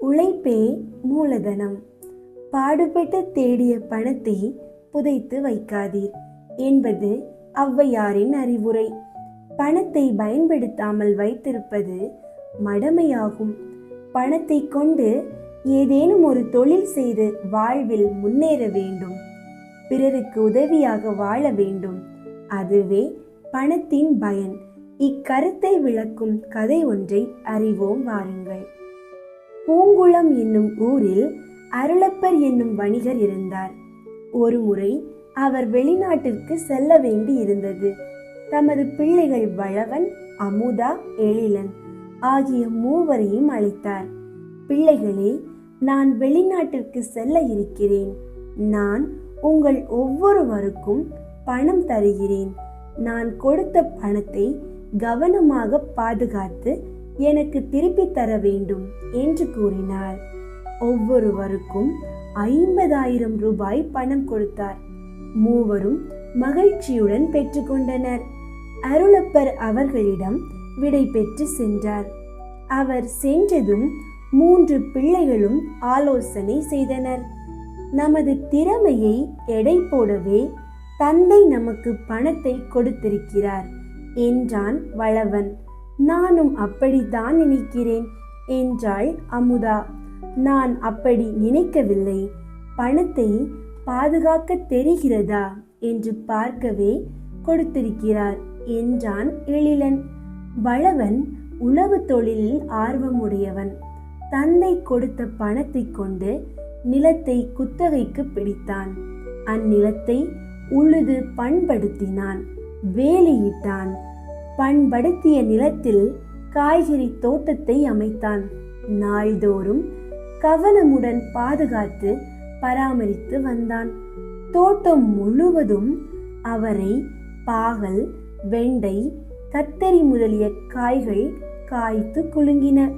உழைப்பே மூலதனம். பாடுபட்டு தேடிய பணத்தை புதைத்து வைக்காதீர் என்பது ஔவையாரின் அறிவுரை. பணத்தை பயன்படுத்தாமல் வைத்திருப்பது மடமையாகும். பணத்தை கொண்டு ஏதேனும் ஒரு தொழில் செய்து வாழ்வில் முன்னேற வேண்டும். பிறருக்கு உதவியாக வாழ வேண்டும். அதுவே பணத்தின் பயன். இக்கருத்தை விளக்கும் கதை ஒன்றை அறிவோம் வாருங்கள். பூங்குளம் என்னும் ஊரில் அருளப்பர் என்னும் வணிகர் இருந்தார். ஒருமுறை அவர் வெளிநாட்டிற்கு செல்ல வேண்டி இருந்தது. தமது பிள்ளைகள் வளவன் அமுதா எழிலன் ஆகிய மூவரையும் அழைத்தார். பிள்ளைகளே நான் வெளிநாட்டிற்கு செல்ல இருக்கிறேன். நான் உங்கள் ஒவ்வொருவருக்கும் பணம் தருகிறேன். நான் கொடுத்த பணத்தை கவனமாக பாதுகாத்து எனக்கு திருப்பி தர வேண்டும் என்று கூறினார் ஒவ்வொருவருக்கும் ஐம்பதாயிரம் ரூபாய் பணம் கொடுத்தார். மூவரும் மகிழ்ச்சியுடன் பெற்றுக்கொண்டனர் அருளப்பர் அவர்களிடம் விடை பெற்று சென்றார். அவர் சென்றதும் மூன்று பிள்ளைகளும் ஆலோசனை செய்தனர். நமது திறமையை எடை போடவே தந்தை நமக்கு பணத்தை கொடுத்திருக்கிறார் என்றான் வளவன். நானும் அப்படித்தான் நினைக்கிறேன் என்றாள் அமுதா. நான் அப்படி நினைக்கவில்லை. பணத்தை பாதுகாக்க தெரிகிறதா? என்று பார்க்கவே கொடுத்திருக்கிறார் என்றான் எழிலன். வளவன் உழவு தொழிலில் ஆர்வமுடையவன். தந்தை கொடுத்த பணத்தை கொண்டு நிலத்தை குத்தகைக்கு பிடித்தான். அந்நிலத்தை உழுது பண்படுத்தினான். வேலையிட்டான். பண்படுத்திய நிலத்தில் காய்கறி தோட்டத்தை அமைத்தான். நாள்தோறும் கவனமுடன் பாதுகாத்து பராமரித்து வந்தான். தோட்டம் முழுவதும் அவரை பாகல் வெண்டை கத்தரி முதலிய காய்கள் காய்த்து குலுங்கின.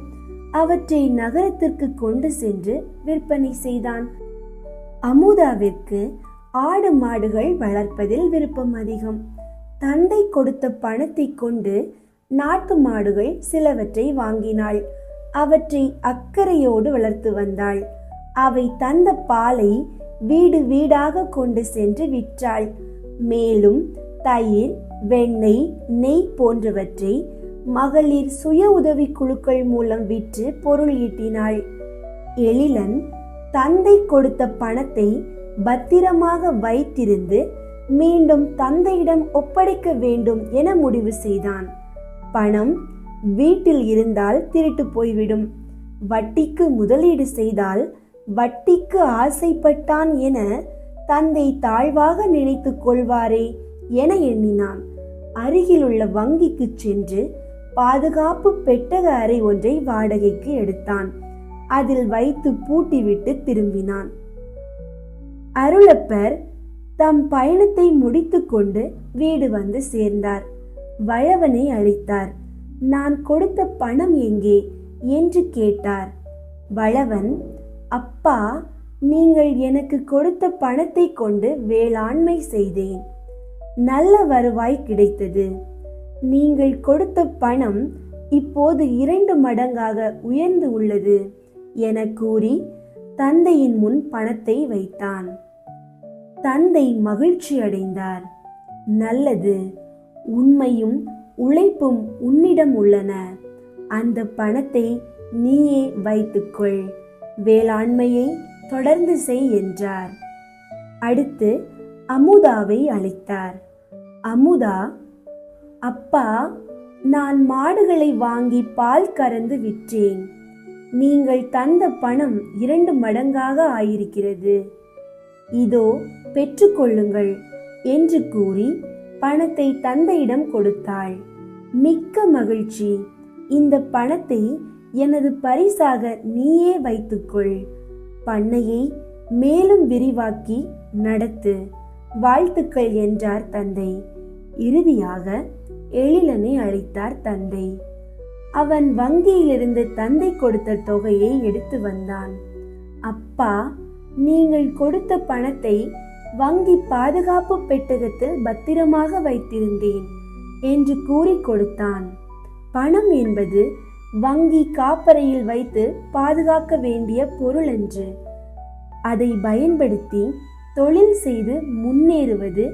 அவற்றை நகரத்திற்கு கொண்டு சென்று விற்பனை செய்தான். அமுதாவிற்கு ஆடு மாடுகள் வளர்ப்பதில் விருப்பம் அதிகம். தந்தை கொடுத்த பணத்தை கொண்டு நாட்டு மாடுகள் சிலவற்றை வாங்கினாள். அவற்றை அக்கறையோடு வளர்த்து வந்தாள். அவை தந்த பாலை வீடு வீடாக கொண்டு சென்று விற்றாள். மேலும் தயிர் வெண்ணெய் நெய் போன்றவற்றை மகளிர் சுய உதவி குழுக்கள் மூலம் விற்று பொருள் ஈட்டினாள். எழிலன் தந்தை கொடுத்த பணத்தை பத்திரமாக வைத்திருந்து மீண்டும் தந்தையிடம் ஒப்படைக்க வேண்டும் என முடிவு செய்தான். பணம் வீட்டில் இருந்தால் திருட்டு போய்விடும். வட்டிக்கு முதலீடு செய்தால் வட்டிக்கு ஆசைப்பட்டான் என தந்தை தாழ்வாக நினைத்து கொள்வாரே என எண்ணினான். அருகிலுள்ள வங்கிக்கு சென்று பாதுகாப்பு பெட்டக அறை ஒன்றை வாடகைக்கு எடுத்தான். அதில் வைத்து பூட்டிவிட்டு திரும்பினான். அருளப்பர் தம் பயணத்தை முடித்துக்கொண்டு வீடு வந்து சேர்ந்தார். வயவனை அழைத்தார். நான் கொடுத்த பணம் எங்கே? என்று கேட்டார். வளவன் அப்பா நீங்கள் எனக்கு கொடுத்த பணத்தை கொண்டு வேளாண்மை செய்தேன். நல்ல வருவாய் கிடைத்தது. நீங்கள் கொடுத்த பணம் இப்போது இரண்டு மடங்காக உயர்ந்து உள்ளது என கூறி தந்தையின் முன் பணத்தை வைத்தான். தந்தை மகிழ்ச்சி அடைந்தார். நல்லது உண்மையும் உழைப்பும் உன்னிடம் உள்ளன. அந்த பணத்தை நீயே வைத்துக்கொள். வேளாண்மையை தொடர்ந்து செய் என்றார். அடுத்து அமுதாவை அழைத்தார் அமுதா அப்பா நான் மாடுகளை வாங்கி பால் கறந்து விற்றேன். நீங்கள் தந்த பணம் இரண்டு மடங்காக ஆயிருக்கிறது. இதோ பெற்றுக்கொள்ளுங்கள் என்று கூறி பணத்தை தந்தையிடம் கொடுத்தாள். மிக்க மகிழ்ச்சி. இந்த பணத்தை எனது பரிசாக நீயே வைத்துக்கொள். பண்ணையை மேலும் விரிவாக்கி நடத்து. வாழ்த்துக்கள் என்றார் தந்தை. இறுதியாக எழிலனை அழைத்தார் தந்தை. அவன் வங்கியிலிருந்து தந்தை கொடுத்த தொகையை எடுத்து வந்தான். அப்பா நீங்கள் கொடுத்த பணத்தை வங்கி பாதுகாப்பு பெட்டகத்தில் பத்திரமாக வைத்திருந்தேன் என்று கூறி கொடுத்தான். பணம் என்பது வங்கி காப்பறையில் வைத்து பாதுகாக்க வேண்டிய பொருள் என்று. அதை பயன்படுத்தி தொழில் செய்து முன்னேறுவது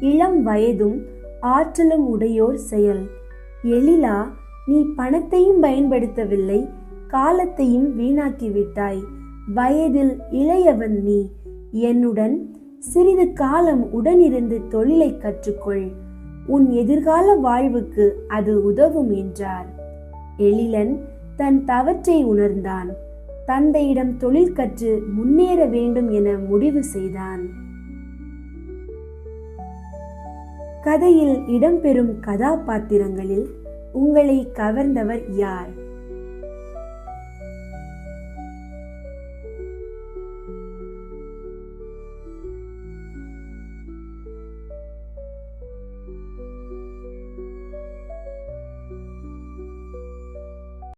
இளம் வயதும் ஆற்றலும் உடையோர் செயல். எழிலா நீ பணத்தையும் பயன்படுத்தவில்லை காலத்தையும் வீணாக்கிவிட்டாய். வயதில் இளையவன் நீ. என்னுடன் சிறிது காலம் உடனிருந்து தொழிலை கற்றுக்கொள். உன் எதிர்கால வாழ்வுக்கு அது உதவும் என்றார். எழிலன் தன் தவற்றை உணர்ந்தான். தந்தையிடம் தொழில் கற்று முன்னேற வேண்டும் என முடிவு செய்தான். கதையில் இடம்பெறும் கதாபாத்திரங்களில் உங்களை கவர்ந்தவர் யார்?